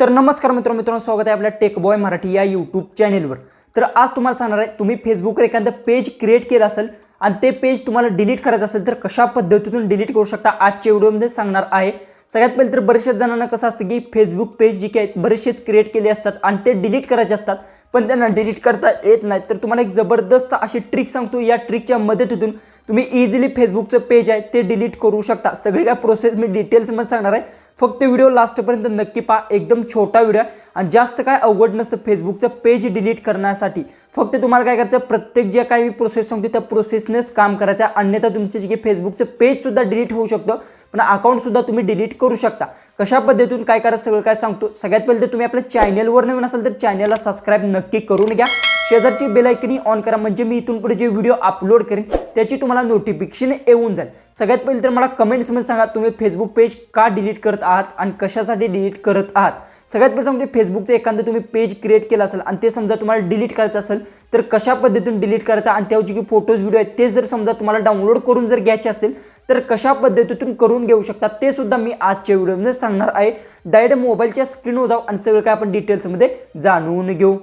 तर नमस्कार मित्र मित्रांनो स्वागत आहे आपल्या टेक बॉय मराठी या यूट्यूब चॅनेलवर तर आज तुम्हाला सांगणार आहे तुम्ही फेसबुकवर एखादं पेज क्रिएट केलं असेल आणि ते पेज तुम्हाला डिलीट करायचं असेल तर कशा पद्धतीतून डिलीट करू शकता आजच्या व्हिडिओमध्ये सांगणार आहे. सगळ्यात पहिले तर बरेचशाच जणांना कसं असतं की फेसबुक पेज जी काही बरेचसेच क्रिएट केले असतात आणि ते डिलीट करायचे असतात पण त्यांना डिलीट करता येत नाही. तर तुम्हाला एक जबरदस्त अशी ट्रिक सांगतो या ट्रिकच्या मदतीतून तुम्ही इझिली फेसबुकचं पेज आहे ते डिलीट करू शकता. सगळी काय प्रोसेस मी डिटेल्समध्ये सांगणार आहे. फक्त व्हिडिओ लास्टपर्यंत नक्की पहा. एकदम छोटा व्हिडिओ आहे. आणि जास्त काय अवघड नसतं फेसबुकचं पेज डिलीट करण्यासाठी. फक्त तुम्हाला काय करायचं प्रत्येक जे काही मी प्रोसेस सांगतो त्या प्रोसेसनेच काम करायचं आहे. अन्यथा तुमचं जे की फेसबुकचं पेजसुद्धा डिलीट होऊ शकतं. पण अकाउंटसुद्धा तुम्ही डिलीट करू शकता. कशा पद्धतीतून काय करायचं सगळं काय सांगतो. सगळ्यात पहिले तर तुम्ही आपल्या चॅनलवर नवीन असाल तर चॅनलला सबस्क्राईब नक्की करून घ्या. शेजारची बेलायकनी ऑन करा. म्हणजे मी इथून पुढे जे व्हिडिओ अपलोड करेन त्याची तुम्हाला नोटिफिकेशन येऊन जाईल. सगळ्यात पहिले तर मला कमेंट्समध्ये सांगा तुम्ही फेसबुक पेज का डिलीट करत आहात आणि कशासाठी डिलीट करत आहात? सगळ्यात पहिले सांगते फेसबुकचं एखादं तुम्ही पेज क्रिएट केलं असेल आणि ते समजा तुम्हाला डिलीट करायचं असेल तर कशा पद्धतीने डिलीट करायचं आणि त्यावरची जे फोटोज व्हिडिओ आहेत ते जर समजा तुम्हाला डाउनलोड करून जर घ्यायचे असतील तर कशा पद्धतीतून करून घेऊ शकता ते सुद्धा मी आजच्या व्हिडिओमध्ये सांगणार आहे. डायरेक्ट मोबाईलच्या स्क्रीनवर जाऊ आणि सगळं काय आपण डिटेल्समध्ये जाणून घेऊ.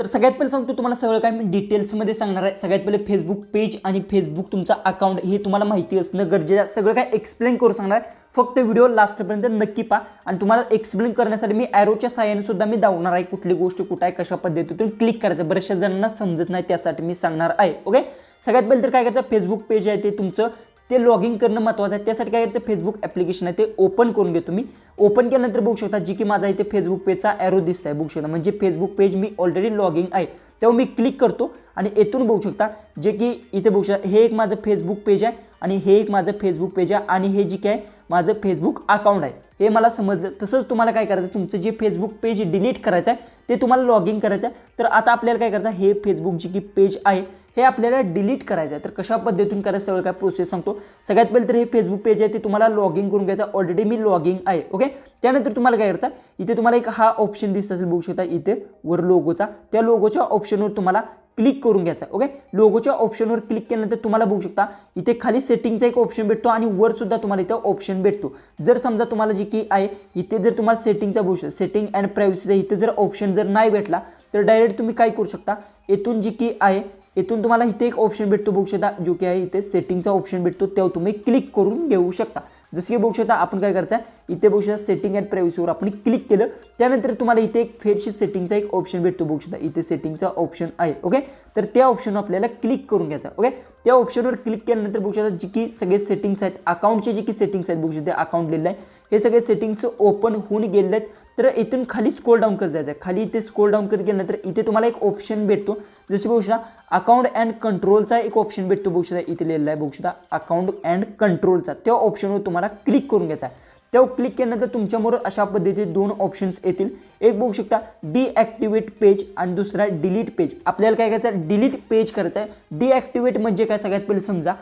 तर सगळ्यात पहिले सांगतो तुम्हाला सगळं काय मी डिटेल्समध्ये सांगणार आहे. सगळ्यात पहिले फेसबुक पेज आणि फेसबुक तुमचा अकाउंट हे तुम्हाला माहिती असणं गरजेचं आहे. सगळं काय एक्सप्लेन करू सांगणार आहे. फक्त व्हिडिओ लास्टपर्यंत नक्की पहा. आणि तुम्हाला एक्सप्लेन करण्यासाठी मी ॲरोच्या साहाय्याने सुद्धा मी दावणार आहे कुठली गोष्ट कुठं आहे कशा पद्धतीतून क्लिक करायचं. बऱ्याचशा जणांना समजत नाही त्यासाठी मी सांगणार आहे. ओके सगळ्यात पहिले तर काय करायचं? फेसबुक पेज आहे ते तुमचं ते लॉग इन करणं महत्त्वाचं आहे. त्यासाठी काय करायचं फेसबुक ॲप्लिकेशन आहे. ते ओपन करून घेतो मी ओपन केल्यानंतर बघू शकता जी की माझा इथे फेसबुक पेजचा ॲरो दिसत आहे बघू शकता. म्हणजे फेसबुक पेज मी ऑलरेडी लॉग इन आहे. तेव्हा मी क्लिक करतो आणि येथून बघू शकता जे की इथे बघू शकता हे एक माझं फेसबुक पेज आहे. आणि हे एक माझं फेसबुक पेज आहे आणि हे जे काय माझं फेसबुक अकाउंट आहे. हे मला समजलं. तसंच तुम्हाला काय करायचं तुमचं जे फेसबुक पेज डिलीट करायचं आहे ते तुम्हाला लॉग इन करायचं आहे. तर आता आपल्याला काय करायचं हे फेसबुक जे की पेज आहे हे आपल्याला डिलीट करायचं आहे. तर कशा पद्धतीतून करायचं सगळं काय प्रोसेस सांगतो. सगळ्यात पहिले तर हे फेसबुक पेज आहे ते तुम्हाला लॉग इन करून घ्यायचं ऑलरेडी मी लॉग इन आहे ओके त्यानंतर तुम्हाला काय करायचं इथे तुम्हाला एक हा ऑप्शन दिसत असेल बघू शकता इथे वर लोगोचा त्या लोगोच्या ऑप्शनवर तुम्हाला क्लिक करून घ्यायचा ओके लोगोच्या ऑप्शनवर क्लिक केल्यानंतर तुम्हाला बघू शकता इथे खाली सेटिंगचा एक ऑप्शन भेटतो आणि वर सुद्धा तुम्हाला इथं ऑप्शन भेटतो. जर समजा तुम्हाला जी की आहे इथे जर तुम्हाला सेटिंगचा बघू शकता सेटिंग अँड प्रायव्हसीचा इथे जर ऑप्शन जर नाही भेटला तर डायरेक्ट तुम्ही काय करू शकता येथून जी की आहे इथून तुम्हाला इथे एक ऑप्शन भेटतो बघू शकता जो की आहे इथे सेटिंगचा ऑप्शन भेटतो तेव्हा तुम्ही क्लिक करून घेऊ शकता. जसं की बघू शकता आपण काय करायचं आहे इथे बघू शकता सेटिंग अँड प्रायव्हसीवर आपण क्लिक केलं त्यानंतर तुम्हाला इथे एक फेरशी सेटिंगचा एक ऑप्शन भेटतो बघू शकता इथे सेटिंगचा ऑप्शन आहे ओके तर त्या ऑप्शन आपल्याला क्लिक करून घ्यायचा ओके त्या ऑप्शनवर क्लिक केल्यानंतर बघू शकता जी की सगळे सेटिंग्स आहेत अकाउंटचे जे की सेटिंग्स आहेत बघू शकता अकाउंट लिहिलं आहे हे सगळे सेटिंग्स ओपन होऊन गेले आहेत. तर इथून खाली स्कोल डाऊन करत जायचं आहे. खाली इथे स्क्रोल डाऊन करत गेल्यानंतर इथे तुम्हाला एक ऑप्शन भेटतो. जसे बघू शकता अकाउंट अँड कंट्रोलचा एक ऑप्शन भेटतो बघू शकता इथे लिहिलेला आहे बघू शकता अकाउंट अँड कंट्रोलचा त्या ऑप्शनवर तुम्हाला क्लिक करून घ्यायचा आहे. तेव्हा क्लिक केल्यानंतर तुमच्यामोर अशा पद्धतीचे दोन ऑप्शन्स येतील. एक बघू शकता डिॲक्टिवेट पेज आणि दुसरा डिलीट पेज आपल्याला काय करायचं आहे? डिलीट पेज करायचं आहे. डिॲक्टिवेट म्हणजे काय? सगळ्यात पहिले समजा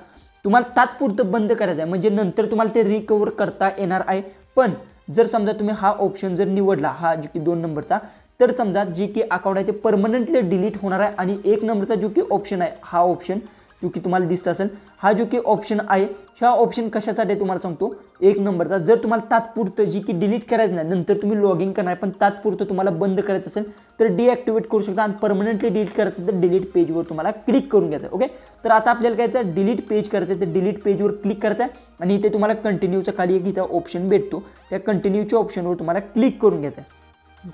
तुम्हाला तात्पुरतं बंद करायचं आहे. म्हणजे नंतर तुम्हाला ते रिकवर करता येणार आहे. पण जर समजा तुम्ही हा ऑप्शन जर निवडला हा जो की दोन नंबरचा तर समजा जी की अकाउंट आहे ते परमनंटली डिलीट होणार आहे. आणि एक नंबरचा जो की ऑप्शन आहे हा ऑप्शन जो की तुम्हाला दिसत असेल हा जो की ऑप्शन आहे ह्या ऑप्शन कशासाठी तुम्हाला सांगतो? एक नंबरचा जर तुम्हाला तात्पुरतं जी की डिलीट करायचं नाही नंतर तुम्ही लॉग इन करणार पण तात्पुरतं तुम्हाला बंद करायचं असेल तर डिॲक्टिवेट करू शकता आणि परमनंटली डिलीट करायचं तर डिलीट पेजवर तुम्हाला क्लिक करून घ्यायचं ओके तर आता आपल्याला काय करायचं डिलीट पेज करायचं आहे तर डिलीट पेजवर क्लिक करायचं आहे आणि इथे तुम्हाला कंटिन्यूच्या खाली एक इथं ऑप्शन भेटतो. त्या कंटिन्यूच्या ऑप्शनवर तुम्हाला क्लिक करून घ्यायचं आहे.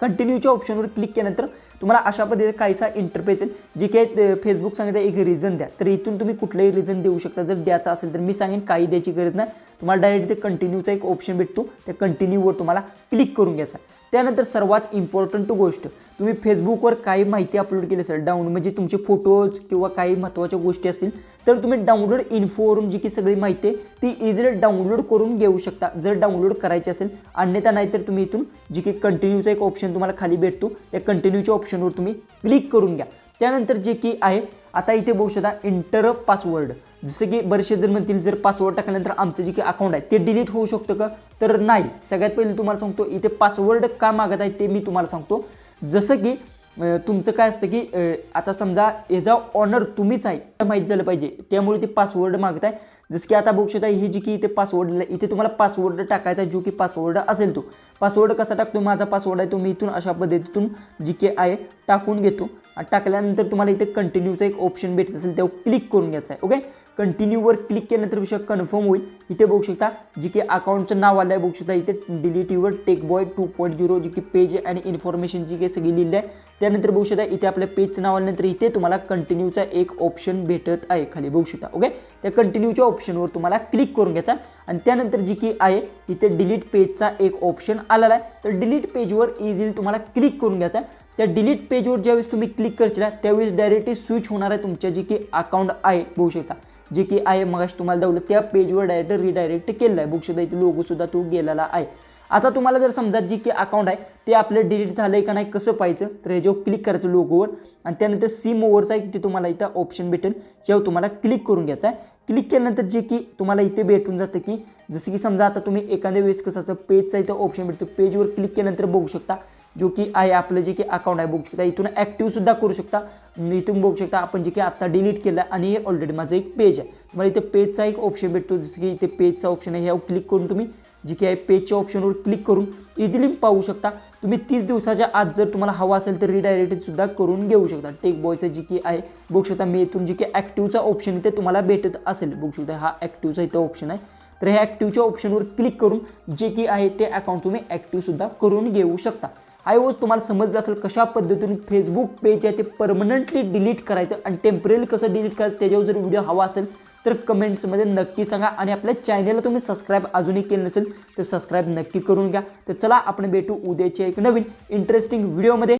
कंटिन्यूच्या ऑप्शनवर क्लिक केल्यानंतर तुम्हाला अशा पद्धतीने काहीसा इंटरफेस येईल. जे काही फेसबुक सांगितलं एक रिझन द्या. तर इथून तुम्ही कुठलंही रिझन देऊ शकता. जर द्यायचं असेल तर मी सांगेन काही द्यायची गरज नाही. तुम्हाला डायरेक्ट ते कंटिन्यूचा एक ऑप्शन भेटतो. त्या कंटिन्यूवर तुम्हाला क्लिक करून घ्यायचा. त्यानंतर सर्वात इम्पॉर्टंट गोष्ट तुम्ही फेसबुकवर काही माहिती अपलोड केली असेल डाउनलोड म्हणजे तुमचे फोटोज किंवा काही महत्त्वाच्या गोष्टी असतील तर तुम्ही डाउनलोड इन्फोवरून जी की सगळी माहिती आहे ती इझिली डाउनलोड करून घेऊ शकता. जर डाउनलोड करायची असेल अन्यथा नाहीतर तुम्ही इथून जी की कंटिन्यूचा एक ऑप्शन तुम्हाला खाली भेटतो त्या कंटिन्यूच्या ऑप्शनवर तुम्ही क्लिक करून घ्या. त्यानंतर जे की आहे आता इथे बघू शकता इंटर पासवर्ड जसं की बरेचसे जर म्हणतील जर पासवर्ड टाकल्यानंतर आमचं जे काही अकाउंट आहे ते डिलीट होऊ शकतं का? तर नाही. सगळ्यात पहिले तुम्हाला सांगतो इथे पासवर्ड का मागत आहे ते मी तुम्हाला सांगतो. जसं की तुमचं काय असतं की आता समजा याचा ऑनर तुम्हीच आहे तर माहीत झालं पाहिजे. त्यामुळे ते पासवर्ड मागत आहे जसं की आता बघू शकता ही जी की इथे पासवर्ड इथे तुम्हाला पासवर्ड टाकायचा आहे, जो की पासवर्ड असेल तो. पासवर्ड कसा टाकतो? माझा पासवर्ड आहे तो मी इथून अशा पद्धतीतून जी की आहे टाकून घेतो. टाकल्यानंतर तुम्हाला इथे कंटिन्यूचा एक ऑप्शन भेटत असेल त्यावर क्लिक करून घ्यायचा आहे ओके कंटिन्यूवर क्लिक केल्यानंतर विषय कन्फर्म होईल. इथे बघू शकता जी की अकाउंटचं नाव आलं आहे बघू शकता इथे delete tech boy two point zero जी की पेज आणि इन्फॉर्मेशन जी काही सगळी लिहिली आहे. त्यानंतर बघू शकता इथे आपल्या पेजचं नाव आल्यानंतर इथे तुम्हाला कंटिन्यूचा एक ऑप्शन भेटत आहे खाली बघू शकता ओके त्या कंटिन्यूच्या ऑप्शनवर तुम्हाला क्लिक करून घ्यायचा आणि त्यानंतर जी की आहे इथे डिलीट पेजचा एक ऑप्शन आलेला आहे. तर डिलीट पेजवर इझिली तुम्हाला क्लिक करून घ्यायचा आहे. त्या डिलीट पेजवर ज्यावेळेस तुम्ही क्लिक करशील त्यावेळेस डायरेक्टली स्विच होणार आहे तुमच्या जे की अकाउंट आहे बघू शकता जे की आहे मग तुम्हाला दावलं त्या पेजवर डायरेक्ट रिडायरेक्ट केलेलं आहे. बघू शकता इथे लोगोसुद्धा तो गेलेला आहे. आता तुम्हाला जर समजा जी की अकाउंट आहे ते आपलं डिलीट झालं आहे का नाही कसं पाहायचं? तर ह्याच्यावर क्लिक करायचं लोगोवर आणि त्यानंतर सिम ओव्हरचा एक ते तुम्हाला इथं ऑप्शन भेटेल. यावर तुम्हाला क्लिक करून घ्यायचं आहे. क्लिक केल्यानंतर जे की तुम्हाला इथे भेटून जातं की जसं की समजा आता तुम्ही एखाद्या वेळेस कसं असं पेजचा इथं ऑप्शन भेटतो. पेजवर क्लिक केल्यानंतर बघू शकता जो की आहे आपलं जे की अकाउंट आहे बघू शकता. इथून ॲक्टिव्ह सुद्धा करू शकता. इथून बघू शकता आपण जे की आत्ता डिलीट केलं आणि हे ऑलरेडी माझं एक पेज आहे. तुम्हाला इथे पेजचा एक ऑप्शन भेटतो. जसं की इथे पेजचा ऑप्शन आहे ह्यावर क्लिक करून तुम्ही जे की आहे पेजच्या ऑप्शनवर क्लिक करून इझिली पाहू शकता. तुम्ही तीस दिवसाच्या आत जर तुम्हाला हवा असेल तर रिडायरेक्टसुद्धा करून घेऊ शकता. टेक बॉयचं जे की आहे बघू शकता मी इथून जे की ॲक्टिव्हचा ऑप्शन इथे तुम्हाला भेटत असेल. बघू शकता हा ॲक्टिव्हचा इथं ऑप्शन आहे. तर ह्या ॲक्टिव्हच्या ऑप्शनवर क्लिक करून जे की आहे ते अकाउंट तुम्ही ॲक्टिव्हसुद्धा करून घेऊ शकता. आय वॉज तुम्हाला समजलं असेल कशा पद्धतीने फेसबुक पेज आहे ते परमनंटली डिलीट करायचं आणि टेंपररी कसं डिलीट करायचं त्याच्यावर जर व्हिडिओ हवा असेल तर कमेंट्समध्ये नक्की सांगा आणि आपल्या चॅनलला तुम्ही सबस्क्राईब अजूनही केलं नसेल तर सबस्क्राईब नक्की करून घ्या. तर चला आपण भेटू उद्याच्या एक नवीन इंटरेस्टिंग व्हिडिओमध्ये